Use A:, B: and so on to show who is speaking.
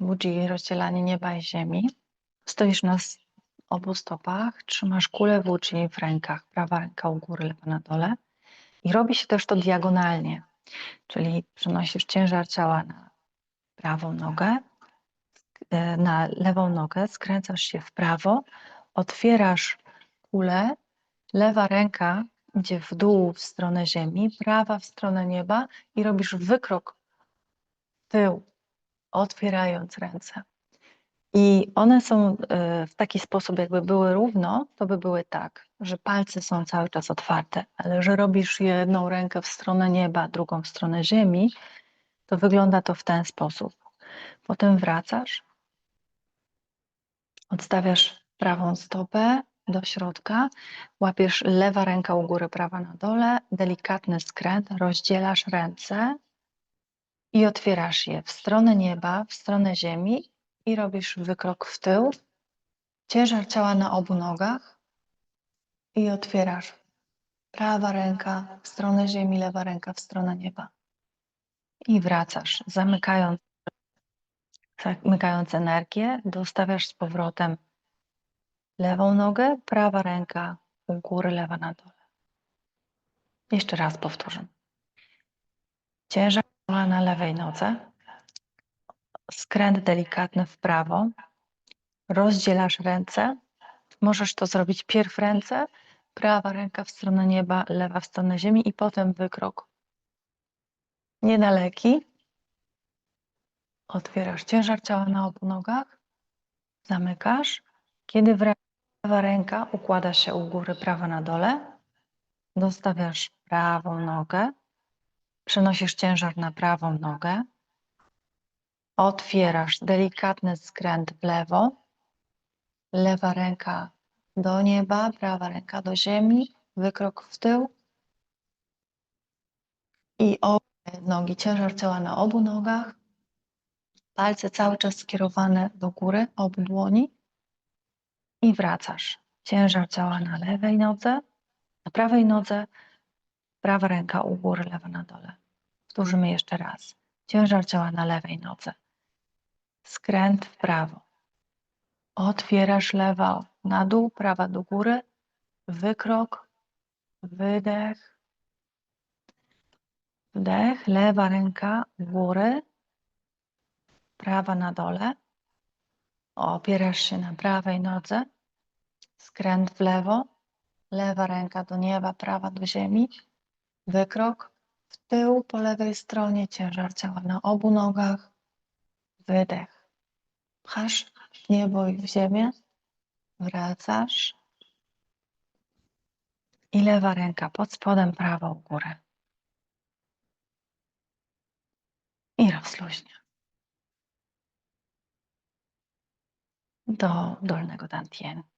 A: Budzi rozdzielanie nieba i ziemi. Stoisz na obu stopach, trzymasz kulę Wudzi w rękach, prawa ręka u góry, lewa na dole. I robi się też to diagonalnie, czyli przenosisz ciężar ciała na prawą nogę, e, na lewą nogę, skręcasz się w prawo, otwierasz kulę, lewa ręka idzie w dół w stronę ziemi, prawa w stronę nieba i robisz wykrok w tył, otwierając ręce. I one są e, w taki sposób, jakby były równo, to by były tak, że palce są cały czas otwarte, ale że robisz jedną rękę w stronę nieba, drugą w stronę ziemi, to wygląda to w ten sposób. Potem wracasz, odstawiasz prawą stopę do środka, łapiesz lewa ręka u góry, prawa na dole, delikatny skręt, rozdzielasz ręce i otwierasz je w stronę nieba, w stronę ziemi i robisz wykrok w tył, ciężar ciała na obu nogach i otwierasz prawa ręka w stronę ziemi, lewa ręka w stronę nieba. I wracasz, zamykając, zamykając energię, dostawiasz z powrotem lewą nogę, prawa ręka u góry, lewa na dole. Jeszcze raz powtórzę. Ciężar na lewej nodze, skręt delikatny w prawo, rozdzielasz ręce. Możesz to zrobić pierw ręce, prawa ręka w stronę nieba, lewa w stronę ziemi i potem wykrok. Niedaleki. Otwierasz ciężar ciała na obu nogach, zamykasz. Kiedy lewa ręka układa się u góry, prawa na dole, dostawiasz prawą nogę, przenosisz ciężar na prawą nogę, otwierasz delikatny skręt w lewo, lewa ręka do nieba, prawa ręka do ziemi, wykrok w tył. I obie nogi, ciężar ciała na obu nogach, palce cały czas skierowane do góry, obu dłoni. I wracasz. Ciężar ciała na lewej nodze, na prawej nodze, prawa ręka u góry, lewa na dole. Powtórzymy jeszcze raz. Ciężar ciała na lewej nodze. Skręt w prawo. Otwierasz lewa na dół, prawa do góry. Wykrok, wydech, wdech, lewa ręka u góry, prawa na dole. Opierasz się na prawej nodze. Skręt w lewo, lewa ręka do nieba, prawa do ziemi. Wykrok w tył po lewej stronie, ciężar ciała na obu nogach. Wydech. Pchasz w niebo i w ziemię. Wracasz. I lewa ręka pod spodem, prawa u górę. I rozluźnia. Do dolnego dantien.